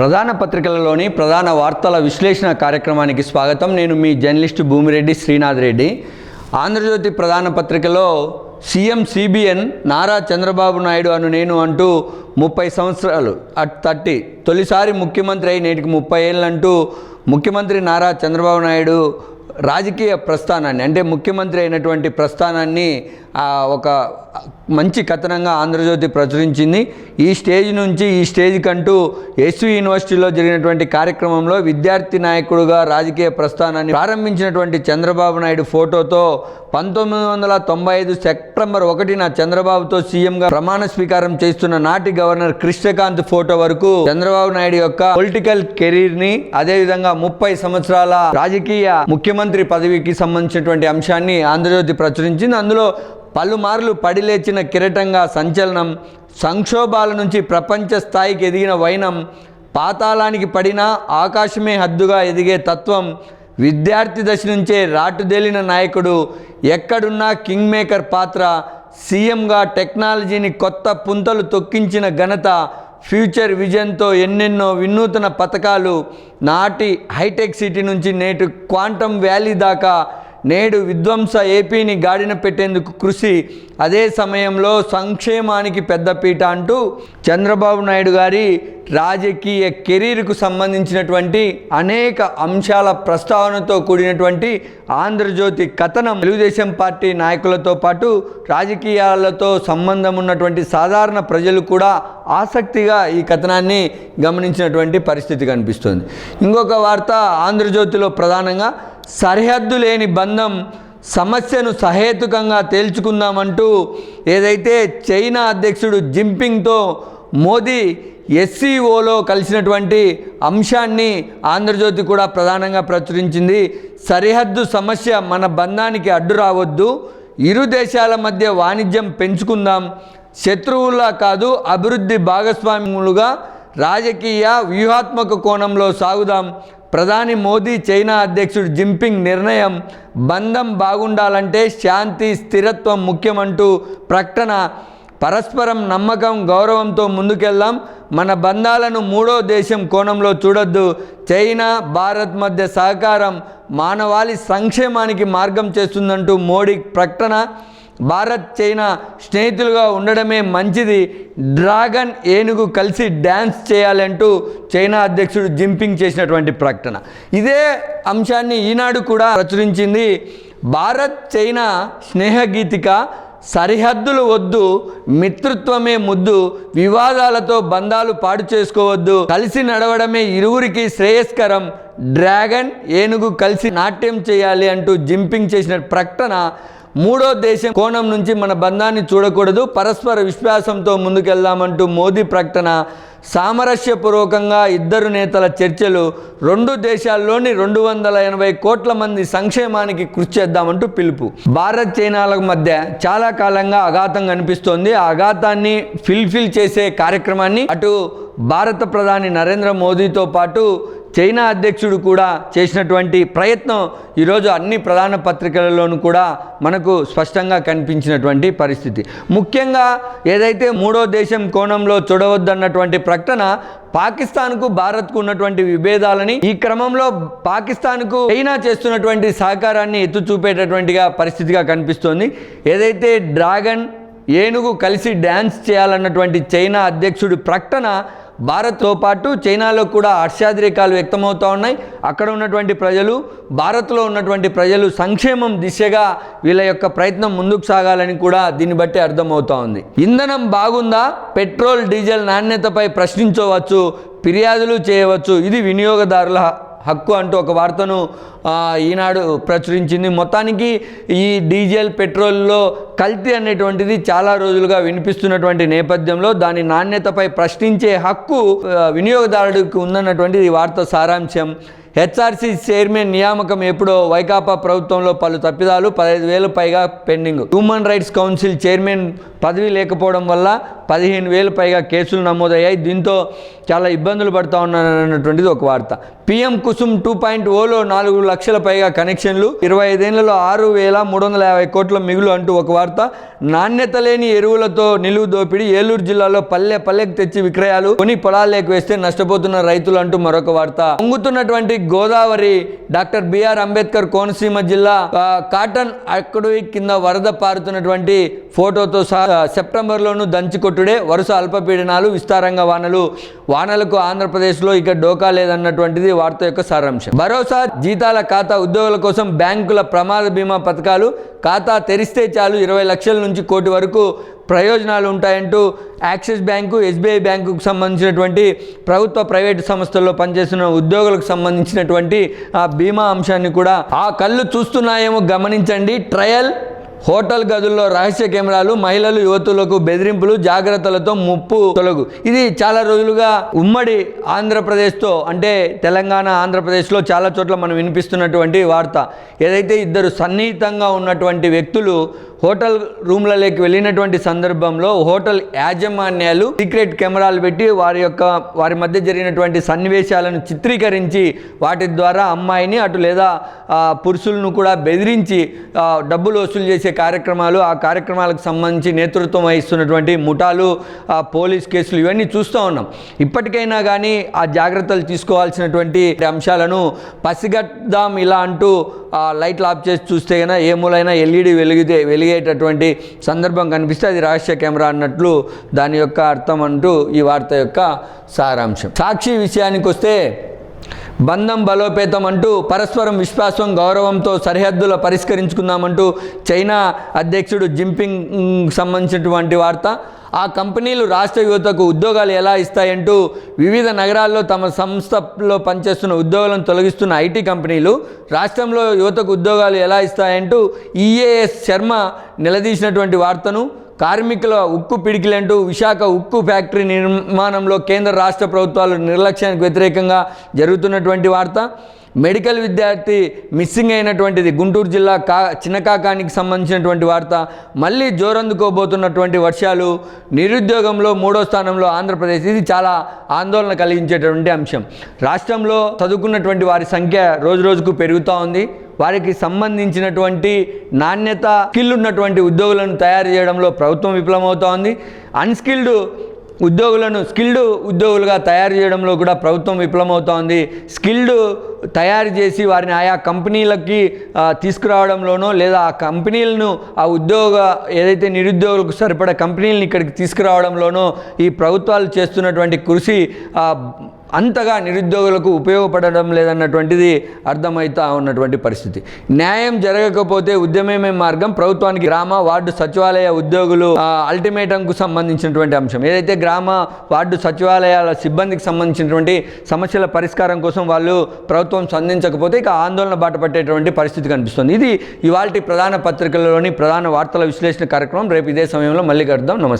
ప్రధాన పత్రికలలోని ప్రధాన వార్తల విశ్లేషణ కార్యక్రమానికి స్వాగతం. నేను మీ జర్నలిస్టు భూమిరెడ్డి శ్రీనాథ్ రెడ్డి. ఆంధ్రజ్యోతి ప్రధాన పత్రికలో సీఎం సిబిఎన్ నారా చంద్రబాబు నాయుడు అను నేను అంటూ ముప్పై సంవత్సరాలు అట్ థర్టీ తొలిసారి ముఖ్యమంత్రి అయి నేటికి ముప్పై ఏళ్ళంటూ ముఖ్యమంత్రి నారా చంద్రబాబు నాయుడు రాజకీయ ప్రస్థానాన్ని అంటే ముఖ్యమంత్రి అయినటువంటి ప్రస్థానాన్ని ఒక మంచి కథనంగా ఆంధ్రజ్యోతి ప్రచురించింది. ఈ స్టేజ్ నుంచి ఈ స్టేజ్ కంటూ ఎస్వి యూనివర్సిటీలో జరిగినటువంటి కార్యక్రమంలో విద్యార్థి నాయకుడుగా రాజకీయ ప్రస్థానాన్ని ప్రారంభించినటువంటి చంద్రబాబు నాయుడు ఫోటోతో పంతొమ్మిది వందల తొంభై ఐదు సెప్టెంబర్ ఒకటిన చంద్రబాబుతో సీఎంగా ప్రమాణ స్వీకారం చేస్తున్న నాటి గవర్నర్ కృష్ణకాంత్ ఫోటో వరకు చంద్రబాబు నాయుడు యొక్క పొలిటికల్ కెరీర్ని అదేవిధంగా ముప్పై సంవత్సరాల రాజకీయ ముఖ్యమంత్రి పదవికి సంబంధించినటువంటి అంశాన్ని ఆంధ్రజ్యోతి ప్రచురించింది. అందులో పలుమార్లు పడిలేచిన కిరీటంగా సంచలనం సంక్షోభాల నుంచి ప్రపంచ స్థాయికి ఎదిగిన వైనం పాతాళానికి పడినా ఆకాశమే హద్దుగా ఎదిగే తత్వం విద్యార్థి దశ నుంచే రాటుదేలిన నాయకుడు ఎక్కడున్నా కింగ్ మేకర్ పాత్ర సీఎంగా టెక్నాలజీని కొత్త పుంతలు తొక్కించిన ఘనత ఫ్యూచర్ విజన్తో ఎన్నెన్నో వినూతన పథకాలు నాటి హైటెక్ సిటీ నుంచి నేటి క్వాంటమ్ వ్యాలీ దాకా నేడు విధ్వంస ఏపీని గాడిన పెట్టేందుకు కృషి అదే సమయంలో సంక్షేమానికి పెద్దపీట అంటూ చంద్రబాబు నాయుడు గారి రాజకీయ కెరీర్కు సంబంధించినటువంటి అనేక అంశాల ప్రస్తావనతో కూడినటువంటి ఆంధ్రజ్యోతి కథనం. తెలుగుదేశం పార్టీ నాయకులతో పాటు రాజకీయాలతో సంబంధం ఉన్నటువంటి సాధారణ ప్రజలు కూడా ఆసక్తిగా ఈ కథనాన్ని గమనించినటువంటి పరిస్థితి కనిపిస్తుంది. ఇంకొక వార్త ఆంధ్రజ్యోతిలో ప్రధానంగా సరిహద్దు లేని బంధం సమస్యను సహేతుకంగా తేల్చుకుందామంటూ ఏదైతే చైనా అధ్యక్షుడు జింపింగ్తో మోదీ ఎస్సీఓలో కలిసినటువంటి అంశాన్ని ఆంధ్రజ్యోతి కూడా ప్రధానంగా ప్రచురించింది. సరిహద్దు సమస్య మన బంధానికి అడ్డు రావద్దు. ఇరు దేశాల మధ్య వాణిజ్యం పెంచుకుందాం. శత్రువులా కాదు అభివృద్ధి భాగస్వాములుగా రాజకీయ వ్యూహాత్మక కోణంలో సాగుదాం. ప్రధాని మోదీ చైనా అధ్యక్షుడు జింపింగ్ నిర్ణయం బంధం బాగుండాలంటే శాంతి స్థిరత్వం ముఖ్యమంటూ ప్రకటన. పరస్పరం నమ్మకం గౌరవంతో ముందుకెళ్దాం. మన బంధాలను మూడో దేశం కోణంలో చూడొద్దు. చైనా భారత్ మధ్య సహకారం మానవాళి సంక్షేమానికి మార్గం చేస్తుందంటూ మోడీ ప్రకటన. భారత్ చైనా స్నేహితులుగా ఉండడమే మంచిది. డ్రాగన్ ఏనుగు కలిసి డ్యాన్స్ చేయాలంటూ చైనా అధ్యక్షుడు జింపింగ్ చేసినటువంటి ప్రకటన. ఇదే అంశాన్ని ఈనాడు కూడా ప్రచురించింది భారత్ చైనా స్నేహగీతిక సరిహద్దులు వద్దు మిత్రత్వమే ముద్దు వివాదాలతో బంధాలు పాడు చేసుకోవద్దు కలిసి నడవడమే ఇరువురికి శ్రేయస్కరం డ్రాగన్ ఏనుగు కలిసి నాట్యం చేయాలి అంటూ జింపింగ్ చేసిన ప్రకటన మూడో దేశం కోణం నుంచి మన బంధాన్ని చూడకూడదు. పరస్పర విశ్వాసంతో ముందుకెళ్దామంటూ మోదీ ప్రకటన సామరస్యపూర్వకంగా ఇద్దరు నేతల చర్చలు రెండు దేశాల్లోని రెండు వందల ఎనభై కోట్ల మంది సంక్షేమానికి కృషి చేద్దామంటూ పిలుపు. భారత్ చైనాల మధ్య చాలా కాలంగా అఘాతం కనిపిస్తోంది. ఆ అఘాతాన్ని ఫిల్ఫిల్ చేసే కార్యక్రమాన్ని అటు భారత ప్రధాని నరేంద్ర మోదీతో పాటు చైనా అధ్యక్షుడు కూడా చేసినటువంటి ప్రయత్నం ఈరోజు అన్ని ప్రధాన పత్రికలలోనూ కూడా మనకు స్పష్టంగా కనిపించినటువంటి పరిస్థితి. ముఖ్యంగా ఏదైతే మూడో దేశం కోణంలో చూడవద్దన్నటువంటి ప్రకటన పాకిస్తాన్కు భారత్కు ఉన్నటువంటి విభేదాలని ఈ క్రమంలో పాకిస్తాన్కు చైనా చేస్తున్నటువంటి సహకారాన్ని ఎత్తు చూపేటటువంటిగా పరిస్థితిగా కనిపిస్తోంది. ఏదైతే డ్రాగన్ ఏనుగు కలిసి డ్యాన్స్ చేయాలన్నటువంటి చైనా అధ్యక్షుడి ప్రకటన భారత్తో పాటు చైనాలో కూడా హర్షాద్రేకాలు వ్యక్తమవుతూ ఉన్నాయి. అక్కడ ఉన్నటువంటి ప్రజలు భారత్లో ఉన్నటువంటి ప్రజలు సంక్షేమం దిశగా వీళ్ళ యొక్క ప్రయత్నం ముందుకు సాగాలని కూడా దీన్ని బట్టి అర్థమవుతా ఉంది. ఇంధనం బాగుందా? పెట్రోల్ డీజిల్ నాణ్యతపై ప్రశ్నించవచ్చు ఫిర్యాదులు చేయవచ్చు. ఇది వినియోగదారుల హక్కు అంటూ ఒక వార్తను ఈనాడు ప్రచురించింది. మొత్తానికి ఈ డీజిల్ పెట్రోల్లో కల్తీ అనేటువంటిది చాలా రోజులుగా వినిపిస్తున్నటువంటి నేపథ్యంలో దాని నాణ్యతపై ప్రశ్నించే హక్కు వినియోగదారుడికి ఉందన్నటువంటిది ఈ వార్త సారాంశం. హెచ్ఆర్సీ చైర్మన్ నియామకం ఎప్పుడో వైకాపా ప్రభుత్వంలో పలు తప్పిదాలు పదహైదు వేలు పైగా pending. Human rights council chairman పదవి లేకపోవడం వల్ల పదిహేను వేలు పైగా కేసులు నమోదయ్యాయి. దీంతో చాలా ఇబ్బందులు పడుతూ ఉన్నారన్నటువంటిది ఒక వార్త. పిఎం కుసుమ్ టూ పాయింట్ ఓలో నాలుగు లక్షల పైగా కనెక్షన్లు ఇరవై ఐదేళ్ళలో ఆరు వేల మూడు వందల యాభై కోట్ల మిగులు అంటూ ఒక వార్త. నాణ్యత లేని ఎరువులతో నిలువు దోపిడీ ఏలూరు జిల్లాలో పల్లె పల్లెకి తెచ్చి విక్రయాలు కొని పొలాల్లోకి వేస్తే నష్టపోతున్న రైతులు అంటూ మరొక వార్త. పొంగుతున్నటువంటి గోదావరి డాక్టర్ బిఆర్ అంబేద్కర్ కోనసీమ జిల్లా కాటన్ అక్కడు కింద వరద పారుతున్నటువంటి ఫోటోతో సహా సెప్టెంబర్లోనూ టుడే వరుస అల్పపీడనాలు విస్తారంగా వానలు. వానలకు ఆంధ్రప్రదేశ్లో ఇక డోకా లేదన్నటువంటిది వార్త యొక్క సారాంశం. భరోసా జీతాల ఖాతా ఉద్యోగుల కోసం బ్యాంకుల ప్రమాద బీమా పథకాలు. ఖాతా తెరిస్తే చాలు ఇరవై లక్షల నుంచి కోటి వరకు ప్రయోజనాలు ఉంటాయంటూ యాక్సిస్ బ్యాంకు ఎస్బీఐ బ్యాంకుకు సంబంధించినటువంటి ప్రభుత్వ ప్రైవేటు సంస్థల్లో పనిచేస్తున్న ఉద్యోగులకు సంబంధించినటువంటి ఆ బీమా అంశాన్ని కూడా ఆ కళ్ళు చూస్తున్నాయేమో గమనించండి. ట్రయల్ హోటల్ గదుల్లో రహస్య కెమెరాలు మహిళలు యువతులకు బెదిరింపులు జాగ్రత్తలతో ముప్పు తొలగు. ఇది చాలా రోజులుగా ఉమ్మడి ఆంధ్రప్రదేశ్తో అంటే తెలంగాణ ఆంధ్రప్రదేశ్లో చాలా చోట్ల మనం వినిపిస్తున్నటువంటి వార్త. ఏదైతే ఇద్దరు సన్నిహితంగా ఉన్నటువంటి వ్యక్తులు హోటల్ రూమ్లలోకి వెళ్ళినటువంటి సందర్భంలో హోటల్ యాజమాన్యాలు సీక్రెట్ కెమెరాలు పెట్టి వారి యొక్క వారి మధ్య జరిగినటువంటి సన్నివేశాలను చిత్రీకరించి వాటి ద్వారా అమ్మాయిని అటు లేదా పురుషులను కూడా బెదిరించి డబ్బులు వసూలు చేసే కార్యక్రమాలు ఆ కార్యక్రమాలకు సంబంధించి నేతృత్వం వహిస్తున్నటువంటి ముఠాలు పోలీస్ కేసులు ఇవన్నీ చూస్తూ ఉన్నాం. ఇప్పటికైనా కానీ ఆ జాగ్రత్తలు తీసుకోవాల్సినటువంటి అంశాలను పసిగద్దాం ఇలా అంటూ లైట్లు ఆఫ్ చేసి చూస్తే కనుక ఏ మూలైనా ఎల్ఈడి వెలిగితే వెలిగేటటువంటి సందర్భం కనిపిస్తే అది రహస్య కెమెరా అన్నట్లు దాని యొక్క అర్థం అంటూ ఈ వార్త యొక్క సారాంశం. సాక్షి విషయానికి వస్తే బంధం బలోపేతం అంటూ పరస్పరం విశ్వాసం గౌరవంతో సరిహద్దుల పరిష్కరించుకుందామంటూ చైనా అధ్యక్షుడు జింపింగ్ సంబంధించినటువంటి వార్త ఆ కంపెనీలు రాష్ట్ర యువతకు ఉద్యోగాలు ఎలా ఇస్తాయంటూ వివిధ నగరాల్లో తమ సంస్థలో పనిచేస్తున్న ఉద్యోగులను తొలగిస్తున్న ఐటీ కంపెనీలు రాష్ట్రంలో యువతకు ఉద్యోగాలు ఎలా ఇస్తాయంటూ ఈఏఎస్ శర్మ నిలదీసినటువంటి వార్తను కార్మికుల ఉక్కు పిడికిలంటూ విశాఖ ఉక్కు ఫ్యాక్టరీ నిర్మాణంలో కేంద్ర రాష్ట్ర ప్రభుత్వాలు నిర్లక్ష్యానికి వ్యతిరేకంగా జరుగుతున్నటువంటి వార్త. మెడికల్ విద్యార్థి మిస్సింగ్ అయినటువంటిది. గుంటూరు జిల్లా కా చిన్నకాకానికి సంబంధించినటువంటి వార్త. మళ్ళీ జోరందుకోబోతున్నటువంటి వర్షాలు నిరుద్యోగంలో మూడో స్థానంలో ఆంధ్రప్రదేశ్. ఇది చాలా ఆందోళన కలిగించేటువంటి అంశం. రాష్ట్రంలో చదువుకున్నటువంటి వారి సంఖ్య రోజు రోజుకు పెరుగుతూ ఉంది. వారికి సంబంధించినటువంటి నాణ్యత స్కిల్ ఉన్నటువంటి ఉద్యోగులను తయారు చేయడంలో ప్రభుత్వం విఫలమవుతోంది అన్స్కిల్డ్ ఉద్యోగులను స్కిల్డ్ ఉద్యోగులుగా తయారు చేయడంలో కూడా ప్రభుత్వం విఫలమవుతోంది స్కిల్డ్ తయారు చేసి వారిని ఆయా కంపెనీలకి తీసుకురావడంలోనో లేదా ఆ కంపెనీలను ఆ ఉద్యోగ ఏదైతే నిరుద్యోగులకు సరిపడా కంపెనీలను ఇక్కడికి తీసుకురావడంలోనో ఈ ప్రభుత్వాలు చేస్తున్నటువంటి కృషి అంతగా నిరుద్యోగులకు ఉపయోగపడడం లేదన్నటువంటిది అర్థమవుతా ఉన్నటువంటి పరిస్థితి. న్యాయం జరగకపోతే ఉద్యమమే మార్గం ప్రభుత్వానికి గ్రామ వార్డు సచివాలయ ఉద్యోగులు ఆ, అల్టిమేటంకు సంబంధించినటువంటి అంశం. ఏదైతే గ్రామ వార్డు సచివాలయాల సిబ్బందికి సంబంధించినటువంటి సమస్యల పరిష్కారం కోసం వాళ్ళు ప్రభుత్వం స్పందించకపోతే ఇక ఆందోళన బాట పట్టేటువంటి పరిస్థితి కనిపిస్తుంది. ఇది ఇవాళ ప్రధాన పత్రికలలోని ప్రధాన వార్తల విశ్లేషణ కార్యక్రమం. రేపు ఇదే సమయంలో మళ్ళీ కలుద్దాం. నమస్తే.